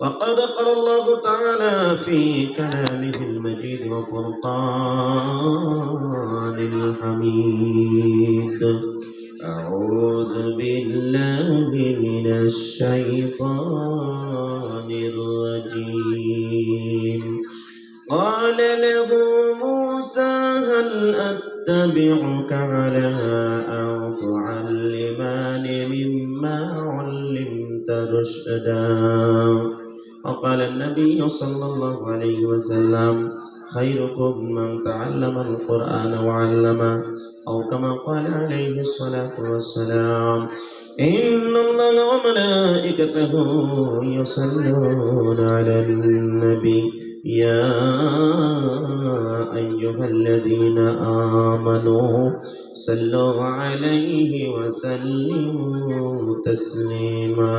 وقد قال الله تعالى في كلامه المجيد وفرقان الحميد. أعوذ بالله من الشيطان الرجيم. قال له موسى هل أتبعك على أن تعلمني مما علمت رشدا؟ وقال النبي صلى الله عليه وسلم خيركم من تعلم القرآن وعلمه أو كما قال عليه الصلاة والسلام إن الله وملائكته يصلون على النبي يا أيها الذين آمنوا صلوا عليه وسلموا تسليما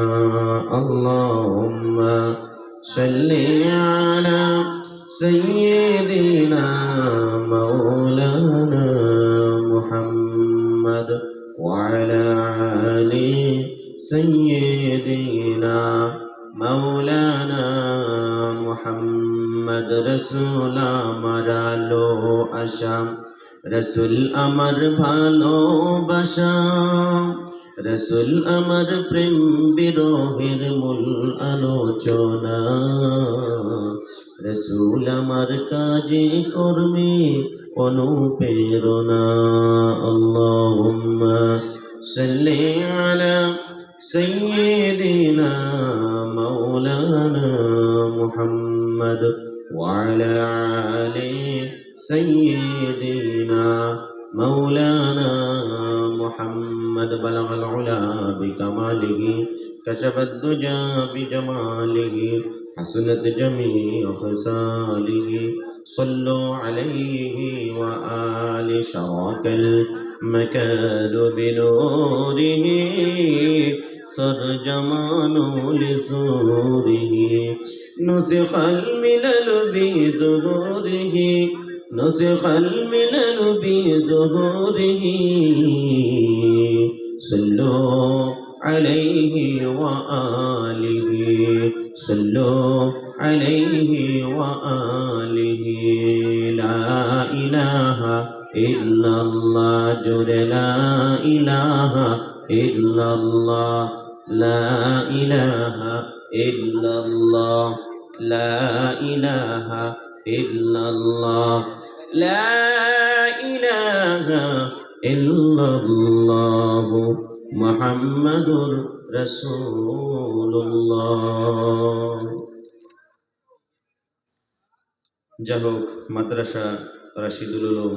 اللهم صل على سيدنا مولانا محمد وعلى آل سيدنا مولانا محمد রসুল আমার আলো আশা রসুল আমার ভালোবাসা রসুল আমার প্রেম বিরহের মূল আলোচনা। রসুল আমার কাজে কর্মে অনুপ্রেরণা। আল্লাহ সাল্লি আলা সাইয়্যিদিনা মাওলানা كشف الدجى بجماله حسنت جميع خصاله. صلوا عليه وآل شراك المكان بنوره. سرجمان لسوره نسخ الملل بظهوره. نسخ الملل بظهوره. صلوا عليه وآله. صلوا عليه وآله. لا إله إلا الله. جل لا إله إلا الله. لا إله إلا الله. لا إله إلا الله. لا إله إلا الله. মোহাম্মদুর রসুল্লাহ যাই হোক মাদ্রাসা রাশিদুল আলম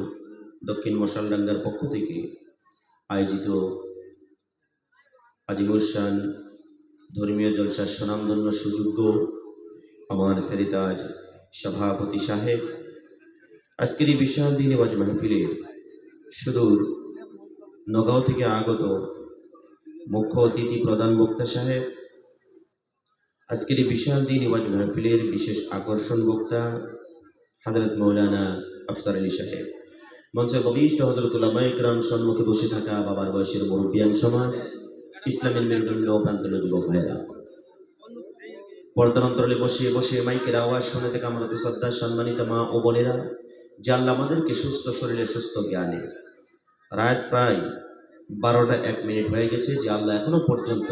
দক্ষিণ মশালডাঙ্গার পক্ষ থেকে আয়োজিত আজিমুসান ধর্মীয় জলসার স্বনামধন্য সুযোগ্য আমার সেরিতাজ সভাপতি সাহেব। আজকের এই বিশাল দিনে বাজ মাহফিলে সুদূর নগাঁও থেকে আগত মুখ্য অতিথি প্রধান বক্তা সাহেব। আজকের এই বিশাল দিন ওয়াজ মাহফিলের বিশেষ আকর্ষণ বক্তা হাজরত মৌলানা আফসার আলী সাহেব। মঞ্চে ববিষ্ট হজরতুল্লাহ ইকরাম সম্মুখে বসে থাকা বাবার বয়সের মুরব্বিয়ান সমাজ, ইসলামের মেরুদণ্ড প্রান্তল যুবক ভাইরা পর্দার অন্তরালে বসে মাইকের আওয়াজ শুনে থেকে আমাদের শ্রদ্ধা সম্মানিত মা ও বোনেরা আল্লাহ আমাদেরকে সুস্থ শরীরে সুস্থ জ্ঞানে রাত প্রায় বারোটা এক মিনিট হয়ে গেছে, যে আল্লাহ এখনও পর্যন্ত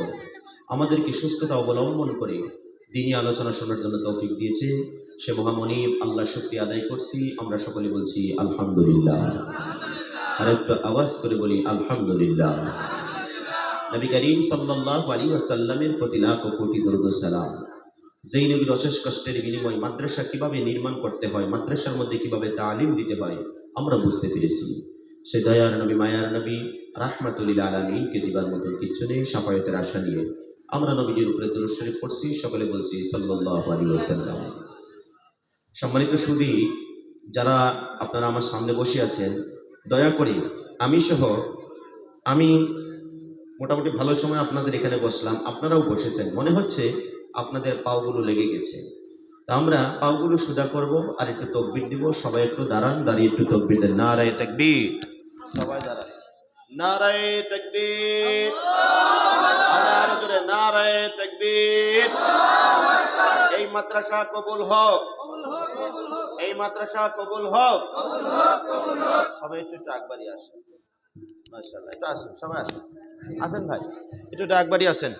আমাদেরকে সুস্থতা অবলম্বন করে দিনী আলোচনা শোনার জন্য তৌফিক দিয়েছে। সে মহামনিব, আল্লাহ শুক্রিয়া আদায় করছি। আমরা সকলে বলছি, আলহামদুলিল্লাহ। আর একটু আওয়াজ করে বলি, আলহামদুলিল্লাহ। নবী করিম সাল্লাল্লাহু আলাইহি ওয়াসাল্লামের প্রতি লাখ কোটি দরুদ ও সালাম। যেই নবীর অশেষ কষ্টের বিনিময় মাদ্রাসা কীভাবে নির্মাণ করতে হয়, মাদ্রাসার মধ্যে কীভাবে তালিম দিতে হয়, আমরা বুঝতে পেরেছি। সে দয়ার নবী, মায়ার নবী রাহমাতুলিল আলমিনকে দিবার মতন কিচ্ছু নেই, সাফায়তের আশা নিয়ে। আমরা নবীজির উপরে দরুদ পড়ছি, সকলে বলছি সাল্লাল্লাহু আলাইহি ওয়াসাল্লাম। সম্মানিত সুদী যারা আপনারা আমার সামনে বসে আছেন, দয়া করে আমি সহ, আমি মোটামুটি ভালো সময় আপনাদের এখানে বসলাম, আপনারাও বসেছেন। মনে হচ্ছে আপনাদের পাওগুলো লেগে গেছে। তা আমরা পাওগুলো সুদা করব আর একটু তকবির দিব। সবাই একটু দাঁড়ান, দাঁড়িয়ে একটু তকবির দেন। নারায় তকবির। সবাই দাঁড়ান। নারায় তকবির। আবার জোরে নারায় তকবির। এই মাদ্রাসা কবুল হোক। এই মাদ্রাসা কবুল হোক। সবাই একটু একটু একবারই আসেন। মাশাআল্লাহ, একটু আসেন, সবাই আসেন। আসেন ভাই, একটু একটু একবারই আসেন।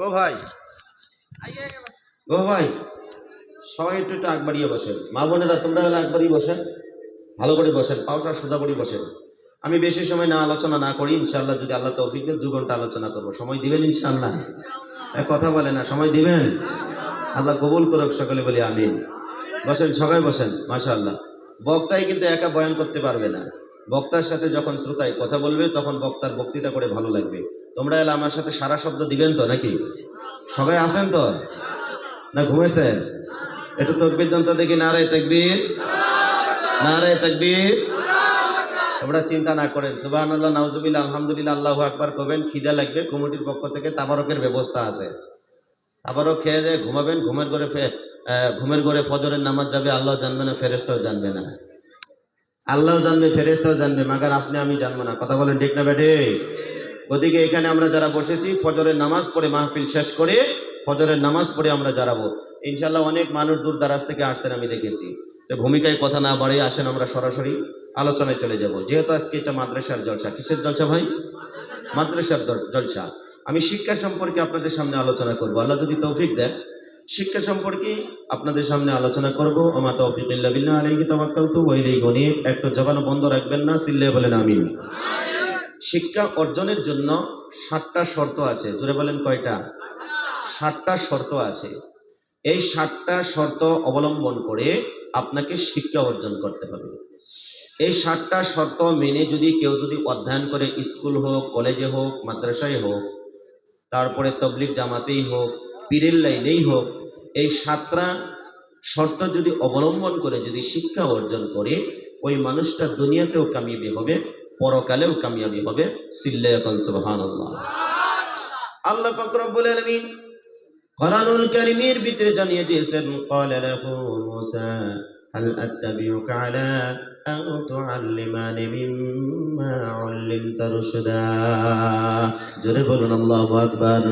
গো ভাই। গো ভাই, সবাই একটু একটু বসেন। মা বোনেরা, তোমরা হলে একবারই বসেন। ভালো করে বসেন পাউসা সোজা করে বসেন। আমি বেশি সময় না আলোচনা না করি ইনশাল্লাহ যদি আল্লাহ তৌফিক দেয় দু ঘণ্টা আলোচনা করব। সময় দিবেন ইনশাআল্লাহ? এক কথা বলে না, সময় দিবেন? আল্লাহ কবুল করুক, সকলে বলি আমিন। বসেন, সবাই বসেন, মাশাআল্লাহ। বক্তাই কিন্তু একা বয়ান করতে পারবে না। বক্তার সাথে যখন শ্রোতায় কথা বলবে, তখন বক্তার বক্তৃতা করে ভালো লাগবে। তোমরা এলে আমার সাথে সারা শব্দ দিবেন তো নাকি? সবাই আছেন তো? না ঘুমেছেন একটু তকবির দন্ত দেখি না নারায় তকবির। নারায় তকবির। তোমরা চিন্তা না করেন। সুবাহ আল্লাহ নাউজুবিল্লাহ, আলহামদুলিল্লাহ, আল্লাহু আকবার করবেন খিদা লাগবে, কমিটির পক্ষ থেকে তাবারকের ব্যবস্থা আছে। তাবারক খেয়ে যায় ঘুমাবেন, ঘুমের ঘরে ঘুমের ঘরে ফজরের নামাজ যাবে, আল্লাহ জানবে না ফেরেস্তাও জানবে না। আল্লাহ জানবে ফেরেস্তাও জানবে, মাগার আপনি আমি জানব না। কথা বলেন ঠিক না বেটে ওদিকে এখানে আমরা যারা বসেছি, ফজরের নামাজ পড়ে মাহফিল শেষ করে ফজরের নামাজ পড়ে আমরা জারাবো ইনশাল্লাহ অনেক মানুষ দূর দারাজ থেকে আসছেন, আমি দেখেছি। তো ভূমিকায় কথা না বাড়িয়ে আসেন আমরা সরাসরি। আলোচনায় চলে যাব। যেহেতু আজকে এটা মাদ্রাসার জলসা, কিসের জলসা ভাই? মাদ্রাসার জলসা। আমি শিক্ষা সম্পর্কে আপনাদের সামনে আলোচনা করব। আল্লাহ যদি তৌফিক দেন, শিক্ষা সম্পর্কে আপনাদের সামনে আলোচনা করব। ওমা তৌফিক ইল্লা বিল্লাহ, আলাইহি তাওয়াক্কালতু ওয়া ইলাইহি উনীব একটা জবান বন্ধ রাখবেন না সিল্লে বলেন আমিন। শিক্ষা অর্জনের জন্য সাতটা শর্ত আছে। জোরে বলেন কয়টা? সাতটা শর্ত আছে। এই সাতটা শর্ত অবলম্বন করে আপনাকে শিক্ষা অর্জন করতে হবে। এই সাতটা শর্ত মেনে যদি কেউ যদি অধ্যয়ন করে স্কুল হোক, কলেজে হোক, মাদ্রাসায় হোক, তারপরে তবলিক জামাতেই হোক, পীরের লাইনেই হোক, এই সাতটা শর্ত যদি অবলম্বন করে, যদি শিক্ষা অর্জন করে, ওই মানুষটা দুনিয়াতেও কামিয়াবি হবে, পরকালেও কামিয়াবি হবে। আল্লাহ আল্লাহ ভিতরে জানিয়ে দিয়েছেন তুআল্লিমানি মিম্মা উল্লিমতা রুশদা জোরে বলুন, আল্লাহু আকবার।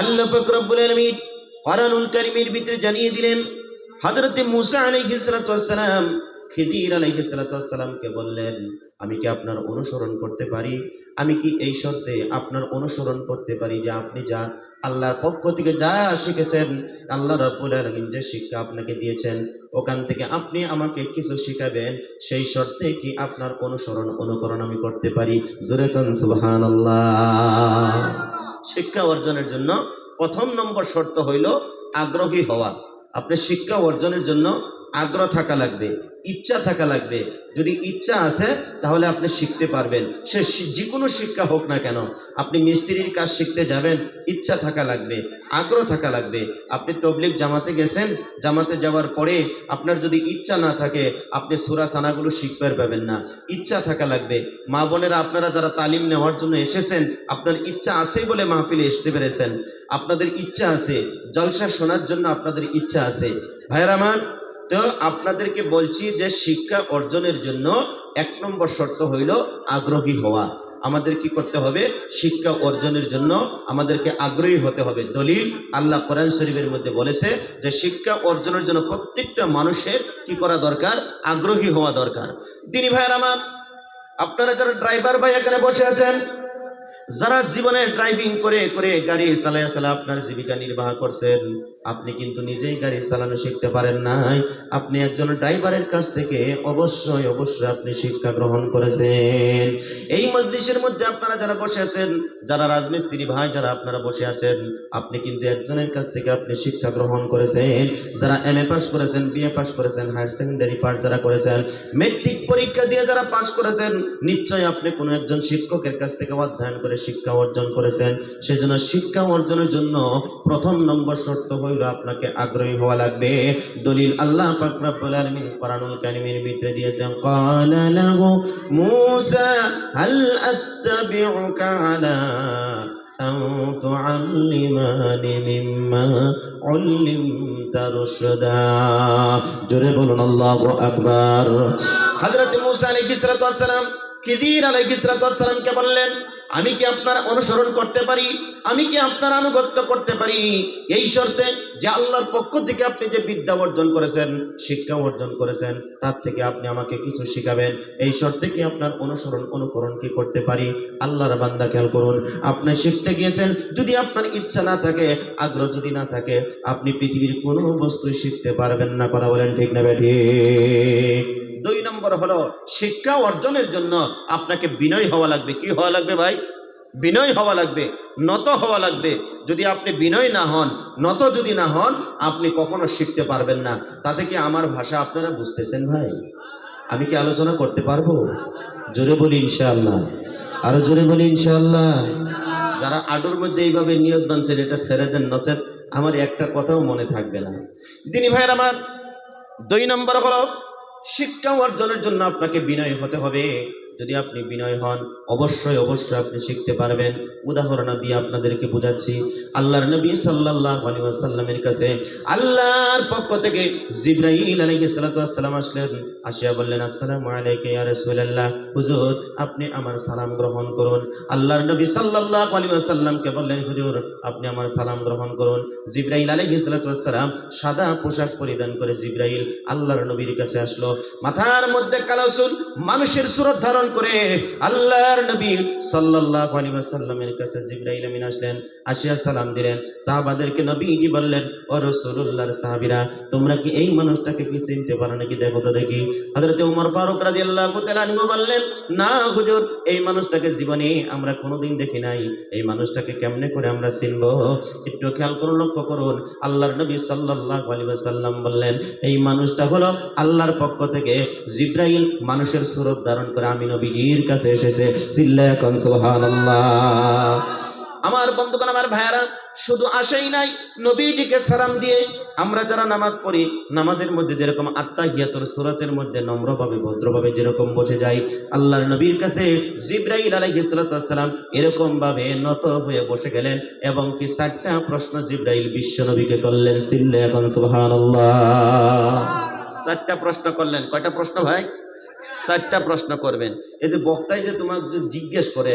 আল্লাহ রব্বুল আলামিন কোরআনুল কারীমের ভিতরে জানিয়ে দিলেন, হযরত মুসা আলাইহিস সালাতু ওয়াস সালাম খিদির আলাইহিস সালাতু ওয়াস সালামকে বললেন, আমি কি আপনার অনুসরণ করতে পারি? আমি কি এই শর্তে আপনার অনুসরণ করতে পারি যে আপনি যা আল্লাহর পক্ষ থেকে যা শিখেছেন, আল্লাহ রাব্বুল আলামিন যে শিক্ষা আপনাকে দিয়েছেন, ওখান থেকে আপনি আমাকে কিছু শিখাবেন? সেই শর্তে কি আপনার অনুসরণ অনুকরণ আমি করতে পারি? শিক্ষা অর্জনের জন্য প্রথম নম্বর শর্ত হইল আগ্রহী হওয়া। আপনি শিক্ষা অর্জনের জন্য আগ্রহ থাকা লাগবে, ইচ্ছা থাকা লাগবে। যদি ইচ্ছা আছে, তাহলে আপনি শিখতে পারবেন। সে যে কোনো শিক্ষা হোক না কেন, আপনি মিস্ত্রির কাজ শিখতে যাবেন, ইচ্ছা থাকা লাগবে, আগ্রহ থাকা লাগবে। আপনি তবলিক জামাতে গেছেন, জামাতে যাওয়ার পরে আপনার যদি ইচ্ছা না থাকে, আপনি সুরা সানাগুলো শিখতে পারবেন না। ইচ্ছা থাকা লাগবে। মা বোনেরা, আপনারা যারা তালিম নেওয়ার জন্য এসেছেন, আপনার ইচ্ছা আছেই বলে মাহফিলে আসতে পেরেছেন। আপনাদের ইচ্ছা আছে, জলসা শোনার জন্য আপনাদের ইচ্ছা আছে। ভাইয়ের আমার তো আপনাদেরকে বলছি যে শিক্ষা অর্জনের জন্য এক নম্বর শর্ত হইল আগ্রহী হওয়া। আমাদের কি করতে হবে? শিক্ষা অর্জনের জন্য আমাদেরকে আগ্রহী হতে হবে। দলিল আল্লাহ কোরআন শরীফের মধ্যে বলেছে যে শিক্ষা অর্জনের জন্য প্রত্যেকটা মানুষের কি করা দরকার? আগ্রহী হওয়া দরকার। তিনি ভাইয়ের আমার, আপনারা যারা ড্রাইভার ভাই এখানে বসে আছেন যারা জীবনে ড্রাইভিং করে করে গাড়ি চালায় চালায় আপনার জীবিকা নির্বাহ করছেন, আপনি কিন্তু নিজেই গাড়ি চালানো শিখতে পারেন নাই। আপনি একজন ড্রাইভারের কাছ থেকে অবশ্যই অবশ্যই আপনি শিক্ষা গ্রহণ করেছেন। এই মজলিসের মধ্যে আপনারা যারা বসে আছেন, যারা রাজমিস্ত্রি ভাই, যারা আপনারা বসে আছেন, আপনি কিন্তু একজনের কাছ থেকে আপনি শিক্ষা গ্রহণ করেছেন। যারা এম এ পাস করেছেন বিএ পাস করেছেন হায়ার সেকেন্ডারি পাস যারা করেছেন মেট্রিক পরীক্ষা দিয়ে যারা পাস করেছেন, নিশ্চয়ই আপনি কোনো একজন শিক্ষকের কাছ থেকে অধ্যয়ন করে শিক্ষা অর্জন করেছেন। সেজন্য শিক্ষা অর্জনের জন্য প্রথম নম্বর শর্ত হইল আপনাকে আগ্রহী হওয়া লাগবে। দলিল আল্লাহ পাক রব্বুল আলামিন কোরআনুল ভিতরে দিয়েছেন, ক্বালা লাহু মূসা, হাল আত্তাবিউকা আলা আন তুআল্লিমানি মিম্মা উল্লিমতা রুশদা। জোরে বলুন, আল্লাহু আকবার। হযরত মূসা আলাইহিস সালাম, খিদির ওয়াস বললেন আমি কি আপনার অনুসরণ করতে পারি? আমি কি আপনার আনুগত্য করতে পারি? এই শর্তে যে আল্লাহর পক্ষ থেকে আপনি যে বিদ্যা অর্জন করেছেন, শিক্ষা অর্জন করেছেন, তার থেকে আপনি আমাকে কিছু শিখাবেন। এই শর্তে কি আপনার অনুসরণ, অনুকরণ কি করতে পারি? আল্লাহর বান্দা খেয়াল করুন। আপনি শিখতে গিয়েছেন, যদি আপনার ইচ্ছা না থাকে, আগ্রহ যদি না থাকে, আপনি পৃথিবীর কোনো বস্তুই শিখতে পারবেন না। কথা বলেন ঠিক না দুই নম্বর হলো শিক্ষা অর্জনের জন্য আপনাকে বিনয় হওয়া লাগবে। কি হওয়া লাগবে ভাই? বিনয় হওয়া লাগবে, নত হওয়া লাগবে। যদি আপনি বিনয় না হন, নত যদি না হন, আপনি কখনো শিখতে পারবেন না। তাতে কি আমার ভাষা আপনারা বুঝতেছেন ভাই? আমি কি আলোচনা করতে পারব? জোরে বলি ইনশাআল্লাহ। আরও জোরে বলি ইনশাআল্লাহ। যারা আডুর মধ্যে এইভাবে নিয়ত বানছেন, এটা ছেড়ে দেন নচেত। আমার একটা কথাও মনে থাকবে না। দিনী ভাইয়ের আমার দুই নম্বর হলো শিক্ষা অর্জনের জন্য আপনাকে বিনয় হতে হবে। যদি আপনি বিনয় হন, অবশ্যই অবশ্যই আপনি শিখতে পারবেন। উদাহরণ দিয়ে আপনাদেরকে বোঝাচ্ছি, আল্লাহর নবী আলাইহি ওয়াসাল্লামের কাছে আল্লাহর পক্ষ থেকে জিব্রাইল আলাইহিস সালাতু আসলেন, আসিয়া বললেন, আসসালামু আলাইকা হুজুর, আপনি আমার সালাম গ্রহণ করুন। আল্লাহর নবী সাল্লাল্লাহু আলাইহি ওয়াসাল্লামকে বললেন, হুজুর, আপনি আমার সালাম গ্রহণ করুন। জিব্রাইল আলাইহিস সালাতু সাদা পোশাক পরিধান করে জিব্রাইল আল্লাহর নবীর কাছে আসলো। মাথার মধ্যে কালাসুল মানুষের সুরত ধারণ করে আল্লাহর নবী সাল্লাল্লাহু আলাইহি ওয়াসাল্লামের কাছে জিব্রাইল আমিন আসলেন, আসিয়া সালাম দিলেন। সাহাবাদেরকে নবীজি বললেন, ও রাসূলুল্লাহর সাহাবীরা, তোমরা কি এই মানুষটাকে কি চিনতে পারো নাকি? দেখো তো দেখি। হযরত ওমর ফারুক রাদিয়াল্লাহু তাআলা আনহু বললেন, না হুজুর, এই মানুষটাকে জীবনে আমরা কোনোদিন দেখি নাই। এই মানুষটাকে কেমনে করে আমরা চিনব? একটু খেয়াল করুন লক্ষ্য করুন। আল্লাহর নবী সাল্লাল্লাহু আলাইহি ওয়াসাল্লাম বললেন, এই মানুষটা হলো আল্লাহর পক্ষ থেকে জিব্রাইল মানুষের সুরত ধারণ করে আমি নবীজির কাছে এসেছে। সিল্লা সুবহানাল্লাহ। আমার বন্ধুগণ, আমার ভাইয়ারা, শুধু আসেই নাই, নবীজিকে সালাম দিয়ে আমরা যারা নামাজ পড়ি, নামাজের মধ্যে যেরকম আত্মা আত্মাহিয়াতুর সুরাতের মধ্যে নম্রভাবে, ভদ্রভাবে যেরকম বসে যাই, আল্লাহর নবীর কাছে জিব্রাইল আলাইহিস সালাতু ওয়াসসালাম এরকম ভাবে নত হয়ে বসে গেলেন এবং কি চারটা প্রশ্ন জিব্রাইল বিশ্ব নবীকে করলেন, সিল্লে এখন সুবহানাল্লাহ। চারটা প্রশ্ন করলেন। কয়টা প্রশ্ন ভাই? চারটা প্রশ্ন করবেন। এই যে বক্তাই যে তোমাকে জিজ্ঞেস করে